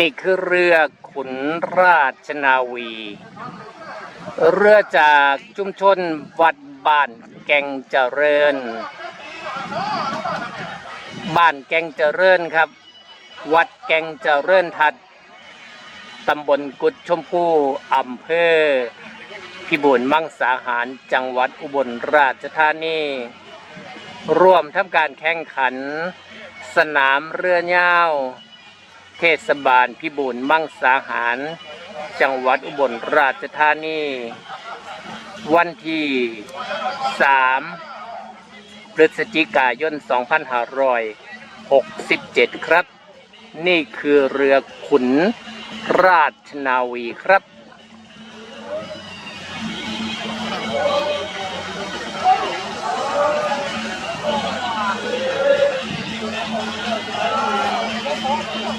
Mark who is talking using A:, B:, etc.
A: นี่คือเรือขุนราชนาวี เรือจากชุมชนวัดบ้านแกงเจริญ บ้านแกงเจริญครับ วัดแกงเจริญทัดตำบลกุดชมพูอำเภอ พิบูลมังสาหารจังหวัดอุบลราชธานีร่วมทำการแข่งขัน สนามเรือยาว เทศบาลพิบูลมังสาหาร จังหวัดอุบลราชธานี วันที่ 3 พฤศจิกายน 2567 ครับ นี่คือเรือขุนราชนาวีครับ